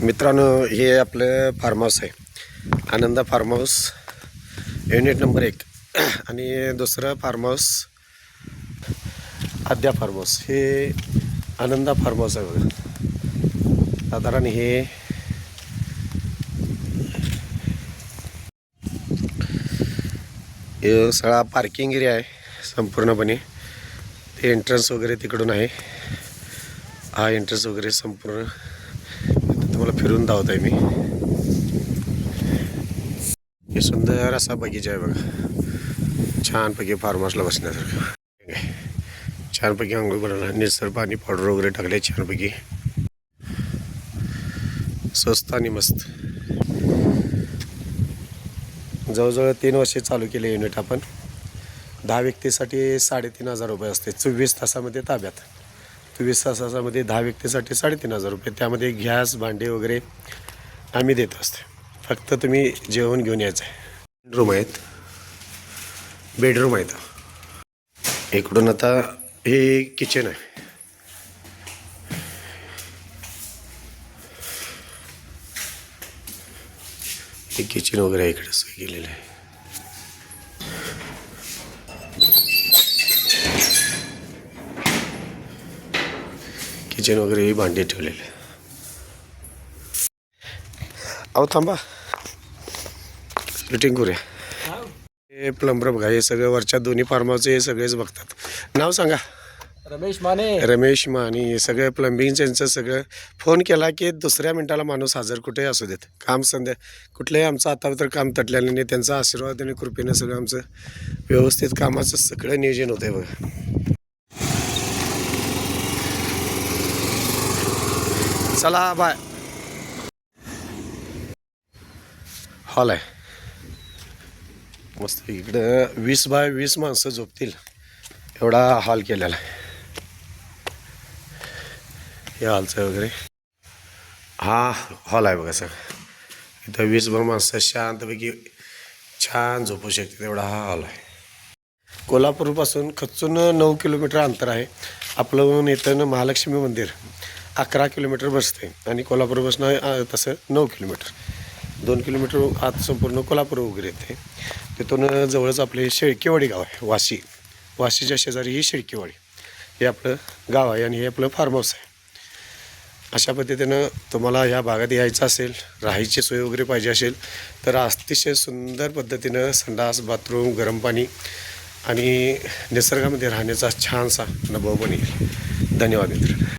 मित्रांनो हे आपलं फार्म हाऊस आहे. Ananda farm house unit number एक. आणि दुसरं farm house Adya farm house हे आनंदा फार्म हाऊस आहे बघा. साधारण हे हे सगळा पार्किंग एरिया आहे संपूर्णपणे. ते एंट्रन्स वगैरे तिकडून आहे. हा एंट्रन्स वगैरे संपूर्ण तुम्हाला फिरून धावत आहे मी. हे सुंदर असा बगीचा आहे बघा. छानपैकी फार्म हाऊसला बसण्यासारखं. छानपैकी आंघोळ बनवला निसर पाणी पावडर वगैरे टाकले छानपैकी. स्वस्त आणि मस्त. जवळजवळ तीन वर्षे चालू केले युनिट आपण. दहा व्यक्तीसाठी साडेतीन हजार रुपये असते. चोवीस तासामध्ये ताब्यात. चोवीस तासामध्ये दहा व्यक्तीसाठी साडेतीन हजार रुपये. त्यामध्ये गॅस भांडे वगैरे आम्ही देत असते. फक्त तुम्ही जेवण घेऊन यायचं आहे. रूम आहेत. बेडरूम आहेत. इकडून आता हे किचन आहे. हे किचन वगैरे इकडे सोय केलेलं आहे. किचन वगैरे ही भांडी ठेवलेले. अहो थांबा. फिटिंग करूया. हे प्लंबर बघा हे सगळं वरच्या दोन्ही फार्माचे हे सगळेच बघतात. नाव सांगा. रमेश माने. रमेश माने. हे सगळं प्लंबिंगचं यांचं सगळं. फोन केला की दुसऱ्या मिनिटाला माणूस हजर कुठेही असू देत. काम संध्या कुठलंही आमचं आता तर काम तटलेलं नाही त्यांचा आशीर्वाद आणि कृपेनं सगळं आमचं व्यवस्थित कामाचं सगळं नियोजन होतं आहे बघा. चला बाय हॉल आहे मस्त इकडं वीस बाय वीस माणसं झोपतील एवढा हॉल केलेला आहे या हॉलचं वगैरे हा हॉल आहे बघा सर इथं वीस भर माणसं शांतपैकी छान झोपू शकते तेवढा हा हॉल आहे कोल्हापूरपासून खचून नऊ किलोमीटर अंतर आहे आपलं इथं महालक्ष्मी मंदिर अकरा किलोमीटर बसते आणि कोल्हापूरपासून तसं नऊ किलोमीटर. दोन किलोमीटर आत संपूर्ण कोल्हापूर वगैरे येते. तिथून जवळच आपले शेळकेवाडी गाव आहे वाशी. वाशीच्या शेजारी ही शेळकेवाडी. हे आपलं गाव आहे आणि हे आपलं फार्म हाऊस आहे. अशा पद्धतीनं तुम्हाला ह्या भागात यायचं असेल राहायची सोय वगैरे पाहिजे असेल तर अतिशय सुंदर पद्धतीनं संडास बाथरूम गरम पाणी आणि निसर्गामध्ये राहण्याचा छानसा अनुभव पण येईल धन्यवाद मित्र.